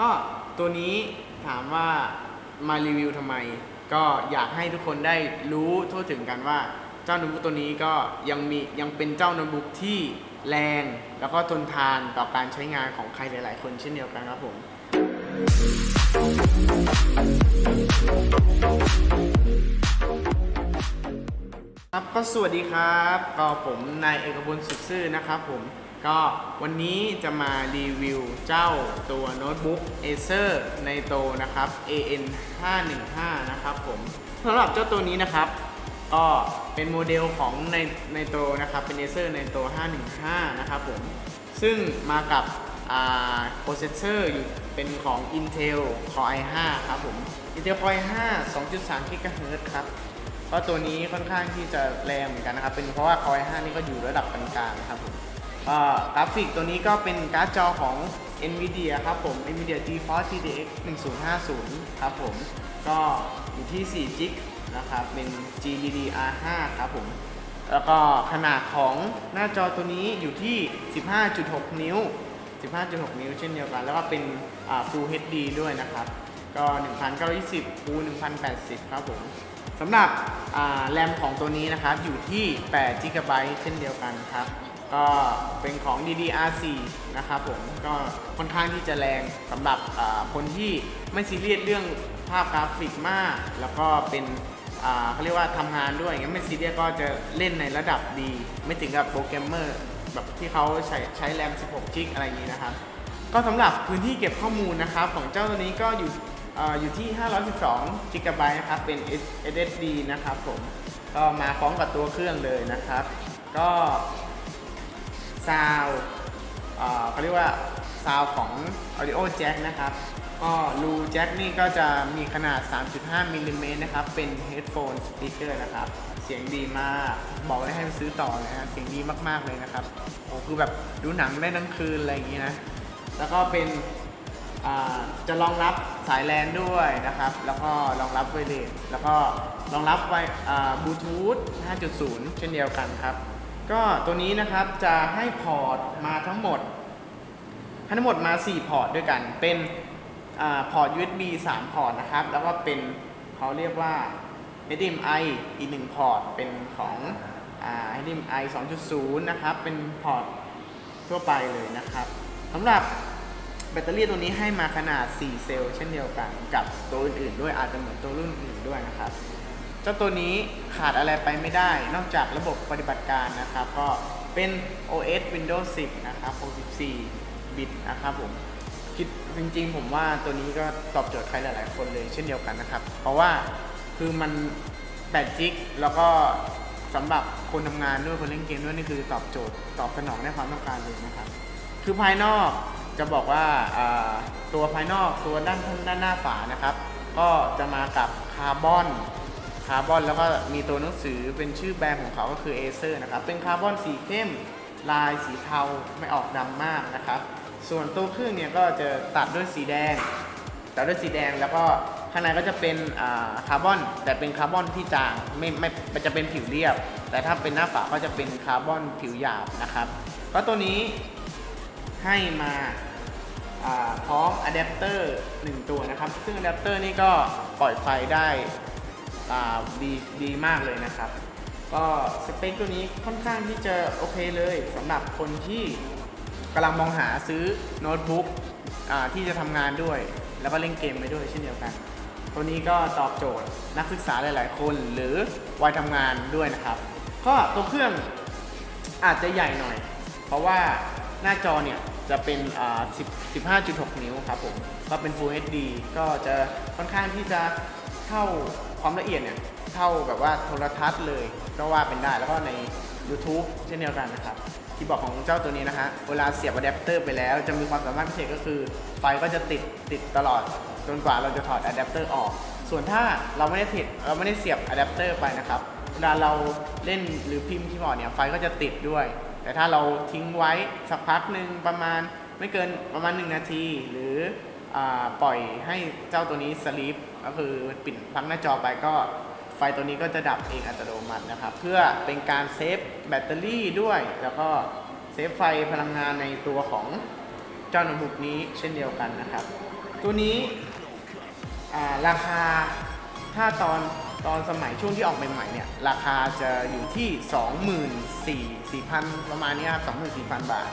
ก็ตัวนี้ถามว่ามารีวิวทำไม ก็อยากให้ทุกคนได้รู้ทั่วถึงกันว่าเจ้าโน้ตบุ๊กตัวนี้ก็ยังมียังเป็นเจ้าโน้ตบุ๊กที่แรง แล้วก็ทนทานต่อการใช้งานของใครหลาย ๆ คนเช่นเดียวกันครับผมครับก็สวัสดีครับ ก็ผมนายเอกบุญสุดซื่อนะครับผม ก็วันนี้จะมารีวิวเจ้าตัวโน้ตบุ๊ก Acer ในโตนะครับ AN 515นะครับผมสำหรับเจ้าตัวนี้นะครับ ก็เป็นโมเดลของในในโตนะครับเป็น Acer ในโต515 นะครับผมซึ่งมากับโปรเซสเซอร์อยู่เป็นของ Intel Core i5 ครับผม Intel Core i5 2.3 GHz ครับก็ตัวนี้ค่อนข้างที่จะแรงเหมือนกันนะครับ เป็นเพราะว่า Core i5 นี่ก็อยู่ระดับกลางๆนะครับผม กราฟิกตัวนี้ก็เป็นการ์ดจอของ NVIDIA ครับผม NVIDIA GeForce GTX 1050 ครับผม ก็อยู่ที่4 g b นะครับ เป็น GDDR5 ครับผม แล้วก็ขนาดของหน้าจอตัวนี้อยู่ที่ 15.6 นิ้ว 15.6 นิ้วเช่นเดียวกัน แล้วก็เป็น Full HD ด้วยนะครับ ก็ 1920คู1080 ครับผมสำหรับแรมของตัวนี้นะครับอยู่ที่8 GB เช่นเดียวกันครับ ก็เป็นของ DDR4 นะครับผมก็ค่อนข้างที่จะแรงสำหรับคนที่ไม่ซีเรียสเรื่องภาพกราฟิกมาก แล้วก็เป็นเขาเรียกว่าทำงานด้วยงั้นไม่ซีเรียสก็จะเล่นในระดับดี ไม่ถึงกับโปรแกรมเมอร์แบบที่เขาใช้ใช้แรม 16 จิกอะไรอย่างนี้นะครับ ก็สำหรับพื้นที่เก็บข้อมูลนะครับ ของเจ้าตัวนี้ก็อยู่เอ่ออยู่ที่ 512 g b นะครับ เป็น SSD นะครับผม ก็มาพร้อมกับตัวเครื่องเลยนะครับ ก็ ซาวเขาเรียกว่าซาวของ Audio Jack นะครับก็รูแจ็คนี่ก็จะมีขนาด 3.5มิลลิเมตรนะครับ เป็น Headphone Speaker นะครับ เสียงดีมาก บอกได้ให้ไปซื้อต่อเลยนะเสียงดีมากๆเลยนะครับ โอ้คือแบบดูหนังได้ทั้งคืนอะไรอย่างนี้นะ แล้วก็เป็นจะรองรับสายแลนด้วยนะครับ แล้วก็รองรับไวเลสแล้วก็รองรับไวบลูทูธ 5.0 เช่นเดียวกันครับ ก็ตัวนี้นะครับจะให้พอร์ตมาทั้งหมดทั้งหมดมา 4 พอร์ตด้วยกัน เป็นอพอร์ต USB 3 พอร์ตนะครับ แล้วก็เป็นเขาเรียกว่า HDMI อีก1พอร์ต เป็นของอ HDMI 2.0 นะครับ เป็นพอร์ตทั่วไปเลยนะครับสำหรับแบตเตอรี่ตัวนี้ให้มาขนาด 4 เซลล์เช่นเดียวกันกับตัวอื่นๆด้วยอาจจะเหมือนตัวรุ่นอื่นด้วยนะครับ เจ้าตัวนี้ขาดอะไรไปไม่ได้ นอกจากระบบปฏิบัติการนะครับ ก็เป็น OS Windows 10 นะครับ64บิตนะครับผมคิดจริงๆ ผมว่าตัวนี้ก็ตอบโจทย์ใครหลายๆ คนเลยเช่นเดียวกันนะครับ เพราะว่าคือมัน8จิกแล้วก็สำหรับคนทำงานด้วยคนเล่นเกมด้วยนี่คือตอบโจทย์ตอบสนองในความต้องการเลยนะครับ คือภายนอกจะบอกว่าอ่าตัวภายนอกตัวด้านด้านหน้าฝานะครับ ก็จะมากับคาร์บอน คาร์บอนแล้วก็มีตัวหนังสือเป็นชื่อแบรนด์ของเขาก็คือ Acer นะครับ เป็นคาร์บอนสีเข้มลายสีเทาไม่ออกดำมากนะครับ ส่วนตัวเครื่องเนี่ยก็จะตัดด้วยสีแดง ตัดด้วยสีแดงแล้วก็ข้างในก็จะเป็นคาร์บอน แต่เป็นคาร์บอนที่จางไม่ไม่จะเป็นผิวเรียบ แต่ถ้าเป็นหน้าฝาก็จะเป็นคาร์บอนผิวหยาบนะครับก็ตัวนี้ให้มาพร้อมอะแดปเตอร์1ตัวนะครับ ซึ่งอะแดปเตอร์นี่ก็ปล่อยไฟได้ ดีดีมากเลยนะครับ ก็สเปคตัวนี้ค่อนข้างที่จะโอเคเลยสำหรับคนที่กำลังมองหาซื้อโน้ตบุ๊กที่จะทำงานด้วย แล้วก็เล่นเกมไปด้วยเช่นเดียวกัน ตัวนี้ก็ตอบโจทย์นักศึกษาหลาย ๆ คนหรือวัยทำงานด้วยนะครับ ก็ตัวเครื่องอาจจะใหญ่หน่อย เพราะว่าหน้าจอเนี่ยจะเป็น10 15.6 นิ้วครับผม ก็เป็น Full HD ก็จะค่อนข้างที่จะ ท่าความละเอียดเนี่ยเท่าแบบว่าโทรทัศน์เลยก็ว่าเป็นได้แล้วก็ใน YouTube เช่นเดียวกันนะครับที่บอกของเจ้าตัวนี้นะฮะเวลาเสียบอะแดปเตอร์ไปแล้ว จะมีความสามารถพิเศษก็คือ ไฟก็จะติดติดตลอดจนกว่าเราจะถอดอะแดปเตอร์ออก ส่วนถ้าเราไม่ได้ติดเราไม่ได้เสียบอะแดปเตอร์ไปนะครับเวลาเราเล่นหรือพิมพ์คีย์บอร์ดเนี่ยไฟก็จะติดด้วย แต่ถ้าเราทิ้งไว้สักพักหนึ่งประมาณไม่เกินประมาณ 1 นาทีหรือ ปล่อยให้เจ้าตัวนี้สลีปก็คือปิดพักหน้าจอไปก็ไฟตัวนี้ก็จะดับเองอัตโนมัตินะครับ เพื่อเป็นการเซฟแบตเตอรี่ด้วย แล้วก็เซฟไฟพลังงานในตัวของเจ้าโน้ตบุ๊กนี้เช่นเดียวกันนะครับ ตัวนี้ราคาถ้าตอนตอนสมัยช่วงที่ออกใหม่ๆเนี่ยราคาจะอยู่ที่ 24,000 4,000 ประมาณนี้ครับ24,000 บาท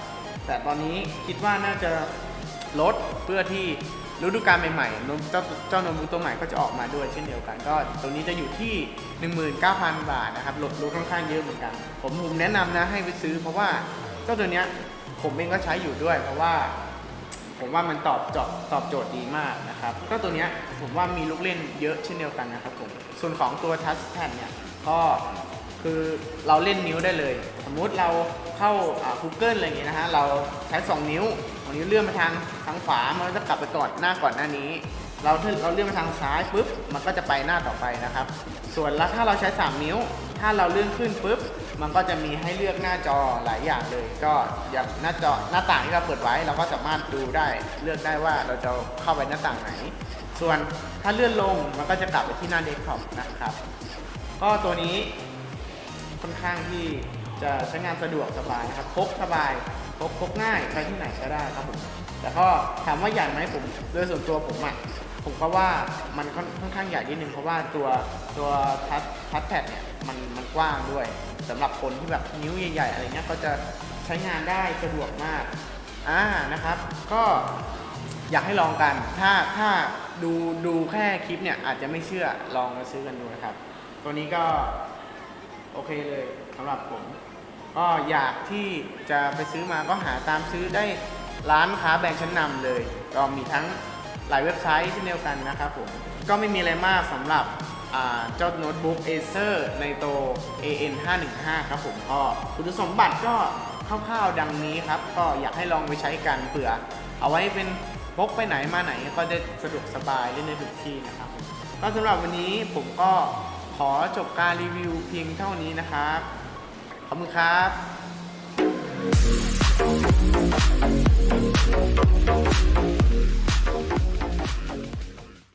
แต่ตอนนี้คิดว่าน่าจะ ลดเพื่อที่ฤดูกาลใหม่ๆเจ้าเจ้านมบุตัวใหม่ก็จะออกมาด้วยเช่นเดียวกัน ก็ตัวนี้จะอยู่ที่ 19,000 บาทนะครับลดลดค่อนข้างเยอะเหมือนกัน ผมผมแนะนำนะให้ไปซื้อ เพราะว่าเจ้าตัวเนี้ยผมเองก็ใช้อยู่ด้วย เพราะว่า ผมว่ามันตอบโจทย์ตอบโจทย์ดีมากนะครับก็ตัวเนี้ยผมว่ามีลูกเล่นเยอะเช่นเดียวกันนะครับผมส่วนของตัวทัชแพดเนี่ยก็ คือเราเล่นนิ้วได้เลย สมมุติเราเข้าอ่า Google อะไรอย่างเงี้ยนะฮะ เราใช้ 2 นิ้วสองนิ้วเลื่อนมาทางทางขวา มันก็จะกลับไปก่อนหน้าก่อนหน้านี้ เราถ้าเราเลื่อนมาทางซ้ายปุ๊บ มันก็จะไปหน้าต่อไปนะครับ ส่วนแล้วถ้าเราใช้ 3 นิ้ว ถ้าเราเลื่อนขึ้นปุ๊บ มันก็จะมีให้เลือกหน้าจอหลายอย่างเลย ก็อย่างหน้าจอหน้าต่างที่เราเปิดไว้ เราก็สามารถดูได้ เลือกได้ว่าเราจะเข้าไปหน้าต่างไหน ส่วนถ้าเลื่อนลง มันก็จะกลับไปที่หน้าเดสก์ท็อปนะครับ ก็ตัวนี้ ค่อนข้างที่จะใช้งานสะดวกสบายนะครับพกสบายพกพกง่ายไปที่ไหนก็ได้ครับผมแต่ก็ถามว่าใหญ่ไหมผมโดยส่วนตัวผมอะผมก็ว่ามันค่อนข้างใหญ่นิดนึงเพราะว่าตัวตัวทัชทัชแพดเนี่ยมันมันกว้างด้วยสำหรับคนที่แบบนิ้วใหญ่ๆอะไรเงี้ยก็จะใช้งานได้สะดวกมากอ่านะครับ ก็อยากให้ลองกัน ถ้าถ้าดูดูแค่คลิปเนี่ยอาจจะไม่เชื่อลองมาซื้อกันดูนะครับ ตัวนี้ก็ เคเลยสำหรับผม ก็อยากที่จะไปซื้อมาก็หาตามซื้อได้ร้านค้าแบรนด์ชั้นนำเลย ก็มีทั้งหลายเว็บไซต์เช่นเดียวกันนะครับผม ก็ไม่มีอะไรมากสำหรับเจ้าโน้ตบุ๊ก Acer ในโต AN 515ครับผมก็คุณสมบัติก็คร่าวๆดังนี้ครับ ก็อยากให้ลองไปใช้กันเผื่อ เอาไว้เป็นพกไปไหนมาไหนก็จะสะดวกสบายเล่นในทุกที่นะครับก็สำหรับวันนี้ผมก็ ขอจบการรีวิวเพียงเท่านี้นะครับ ขอบคุณครับ